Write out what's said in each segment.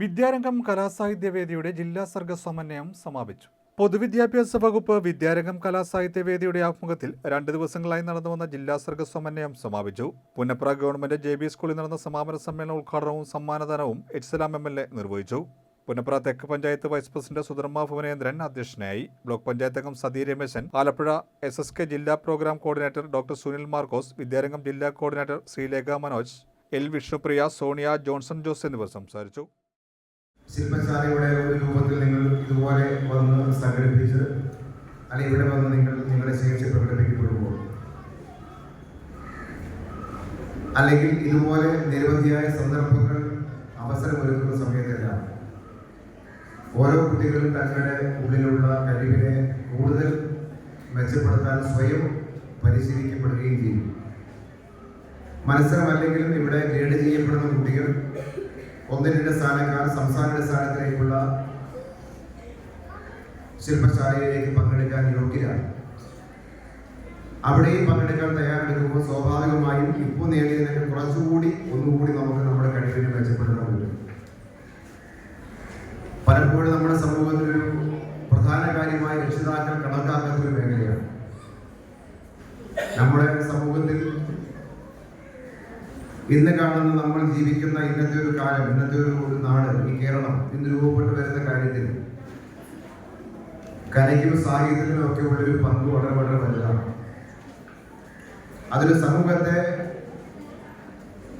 വിദ്യാരംഗം കലാസാഹിത്യവേദിയുടെ ജില്ലാ സർഗ സമന്വയം സമാപിച്ചു. പൊതുവിദ്യാഭ്യാസ വകുപ്പ് വിദ്യാരംഗം കലാസാഹിത്യവേദിയുടെ ആഭിമുഖ്യത്തിൽ രണ്ട് ദിവസങ്ങളായി നടന്നു വന്ന ജില്ലാ സർഗ സമന്വയം സമാപിച്ചു. പുന്നപ്ര ഗവൺമെന്റ് ജെ ബി സ്കൂളിൽ നടന്ന സമാപന സമ്മേളന ഉദ്ഘാടനവും സമ്മാനദാനവും H Salam M L A നിർവഹിച്ചു. പുന്നപ്ര തെക്ക് പഞ്ചായത്ത് വൈസ് പ്രസിഡന്റ് സുധർമ്മ ഭുവനേന്ദ്രൻ അധ്യക്ഷനായി. ബ്ലോക്ക് പഞ്ചായത്ത് അംഗം Sathi Rameshan Alappuzha S S K ജില്ലാ program coordinator doctor Sunil Markose Vidyarangam ജില്ലാ coordinator Sreelekha Manoj L Vishnupriya Sonia Johnson Jose എന്നിവർ സംസാരിച്ചു. ശില്പശാലയുടെ ഒരു രൂപത്തിൽ നിങ്ങൾ ഇതുപോലെ വന്ന് സംഘടിപ്പിച്ച് അല്ലെങ്കിൽ ഇവിടെ വന്ന് നിങ്ങൾ നിങ്ങളുടെ ശേഷി പ്രകടിപ്പിക്കപ്പെടുമ്പോൾ അല്ലെങ്കിൽ ഇതുപോലെ നിരവധിയായ സന്ദർഭങ്ങൾ അവസരമൊരുക്കുന്ന സമയത്തെല്ലാം ഓരോ കുട്ടികളും തങ്ങളുടെ ഉള്ളിലുള്ള കഴിവിനെ കൂടുതൽ മെച്ചപ്പെടുത്താൻ സ്വയം പരിശീലിക്കപ്പെടുകയും ചെയ്യും. മത്സരമല്ലെങ്കിലും ഇവിടെ ഗ്രേഡ് ചെയ്യപ്പെടുന്ന കുട്ടികൾ ഒന്ന് രണ്ട് സ്ഥാനക്കാർ സംസ്ഥാന അടിസ്ഥാനത്തിലേക്കുള്ള ശില്പശാലയിലേക്ക് പങ്കെടുക്കാൻ യോഗ്യരാണ്. അവിടെയും പങ്കെടുക്കാൻ തയ്യാറെടുക്കുമ്പോൾ സ്വാഭാവികമായും ഇപ്പോൾ നേടിയതിനൊക്കെ കുറച്ചുകൂടി ഒന്നുകൂടി നമുക്ക് നമ്മുടെ കഴിവിനെ മെച്ചപ്പെടുത്താൻ പറ്റും പലപ്പോഴും നമ്മുടെ സമൂഹത്തിലൊരു പ്രധാന കാര്യമായി രക്ഷിതാക്കൾ കണക്കാക്കുന്ന ഒരു മേഖലയാണ്. നമ്മുടെ സമൂഹത്തിൽ ഇന്ന് കാണുന്ന നമ്മൾ ജീവിക്കുന്ന ഇന്നത്തെ ഒരു കാലം ഇന്നത്തെ ഒരു ഒരു നാട് ഈ കേരളം ഇന്ന് രൂപപ്പെട്ടു വരുന്ന കാര്യത്തിൽ കലയ്ക്കും സാഹിത്യത്തിനും ഒക്കെ ഉള്ളൊരു പങ്ക് വളരെ വളരെ വലുതാണ്. അതൊരു സമൂഹത്തെ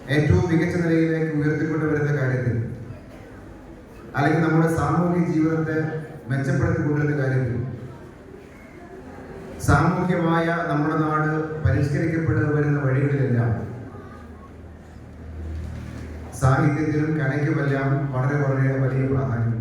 ഏറ്റവും മികച്ച നിലയിലേക്ക് ഉയർത്തിക്കൊണ്ട് വരുന്ന കാര്യത്തിൽ അല്ലെങ്കിൽ നമ്മുടെ സാമൂഹിക ജീവിതത്തെ മെച്ചപ്പെടുത്തി കൊണ്ടുവരുന്ന കാര്യത്തിൽ സാമൂഹ്യമായ നമ്മുടെ നാട് പരിഷ്കരിക്കപ്പെട്ടു വരുന്ന വഴികളിലെല്ലാം സാഹിത്യത്തിലും കലയ്ക്കുമെല്ലാം വളരെ വളരെ വലിയ പ്രാധാന്യം